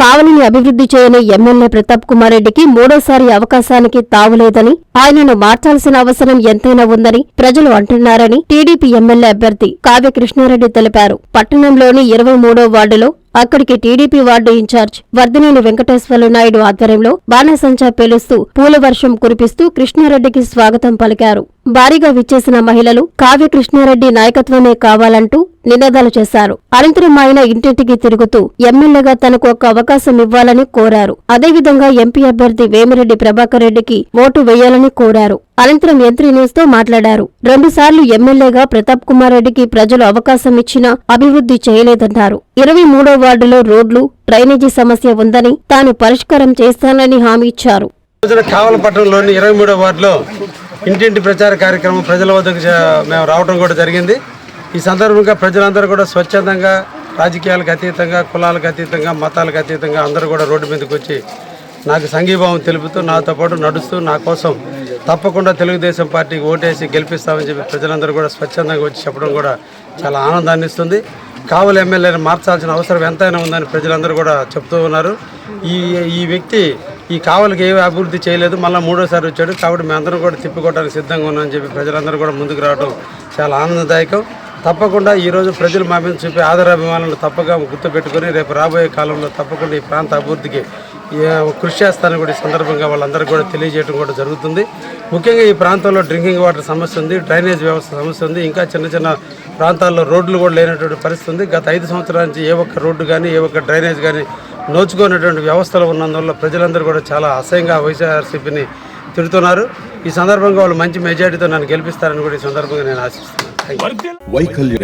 కావలిని అభివృద్ధి చేయని ఎమ్మెల్యే ప్రతాప్ కుమార్ రెడ్డికి మూడోసారి అవకాశానికి తావులేదని ఆయనను మార్చాల్సిన అవసరం ఎంతైనా ఉందని ప్రజలు అంటున్నారని టీడీపీ ఎమ్మెల్యే అభ్యర్థి కావ్య కృష్ణారెడ్డి తెలిపారు. పట్టణంలోని ఇరవై మూడో వార్డులో అక్కడికి TDP ward in charge Vardhineni Venkateswarlu Naidu ఆధ్వర్యంలో బాణసంచా పేలుస్తూ పూల వర్షం కురిపిస్తూ కృష్ణారెడ్డికి స్వాగతం పలికారు. భారీగా విచ్చేసిన మహిళలు కావ్య కృష్ణారెడ్డి నాయకత్వమే కావాలంటూ నినాదాలు చేశారు. అనంతరం ఆయన ఇంటింటికి తిరుగుతూ ఎమ్మెల్యేగా తనకు ఒక అవకాశం ఇవ్వాలని కోరారు. అదేవిధంగా ఎంపీ అభ్యర్థి వేమిరెడ్డి ప్రభాకర్ రెడ్డికి ఓటు వేయాలని కోరారు. అనంతరం ఎంత్రీ న్యూస్తో మాట్లాడారు రెండుసార్లు ఎమ్మెల్యేగా ప్రతాప్ కుమార్ రెడ్డికి ప్రజలు అవకాశం ఇచ్చినా అభివృద్ధి చేయలేదన్నారు. ఇరవై మూడో వార్డులో రోడ్లు డ్రైనేజీ సమస్య ఉందని తాను పరిష్కారం చేస్తానని హామీ ఇచ్చారు. కావలపట్నంలోని ఇరవై మూడో వార్డులో ఇంటింటి ప్రచార కార్యక్రమం ప్రజల వద్దకు మేము రావడం కూడా జరిగింది. ఈ సందర్భంగా ప్రజలందరూ కూడా స్వచ్ఛందంగా రాజకీయాలకు అతీతంగా కులాలకు అతీతంగా మతాలకు అతీతంగా అందరూ కూడా రోడ్డు మీదకి వచ్చి నాకు సంఘీభావం తెలుపుతూ నాతో పాటు నడుస్తూ నా కోసం తప్పకుండా తెలుగుదేశం పార్టీకి ఓటేసి గెలిపిస్తామని చెప్పి ప్రజలందరూ కూడా స్వచ్ఛందంగా వచ్చి చెప్పడం కూడా చాలా ఆనందాన్ని ఇస్తుంది. కావలి ఎమ్మెల్యేని మార్చాల్సిన అవసరం ఎంతైనా ఉందని ప్రజలందరూ కూడా చెప్తూ ఉన్నారు. ఈ ఈ వ్యక్తి ఈ కావలికి ఏమి అభివృద్ధి చేయలేదు మళ్ళీ మూడోసారి వచ్చాడు. కాబట్టి మేమందరం కూడా తిప్పికొట్టడానికి సిద్ధంగా ఉన్నామని చెప్పి ప్రజలందరూ కూడా ముందుకు రావడం చాలా ఆనందదాయకం. తప్పకుండా ఈరోజు ప్రజలు మా మీద చూపే ఆదరాభిమానాలను తప్పగా గుర్తుపెట్టుకొని రేపు రాబోయే కాలంలో తప్పకుండా ఈ ప్రాంత అభివృద్ధికి కృషి చేస్తానని కూడా ఈ సందర్భంగా వాళ్ళందరికీ కూడా తెలియజేయడం కూడా జరుగుతుంది. ముఖ్యంగా ఈ ప్రాంతంలో డ్రింకింగ్ వాటర్ సమస్య ఉంది డ్రైనేజ్ వ్యవస్థ సమస్య ఉంది ఇంకా చిన్న చిన్న ప్రాంతాల్లో రోడ్లు కూడా లేనటువంటి పరిస్థితి ఉంది. గత ఐదు సంవత్సరాల నుంచి ఏ ఒక్క రోడ్డు కానీ ఏ ఒక్క డ్రైనేజ్ కానీ నోచుకున్నటువంటి వ్యవస్థలు ఉన్నందువల్ల ప్రజలందరూ కూడా చాలా అసహ్యంగా వైఎస్ఆర్సీపీని తిడుతున్నారు. ఈ సందర్భంగా వాళ్ళు మంచి మెజార్టీతో నన్ను గెలిపిస్తారని కూడా ఈ సందర్భంగా నేను ఆశిస్తున్నాను. ವೈಕಲ್ಯ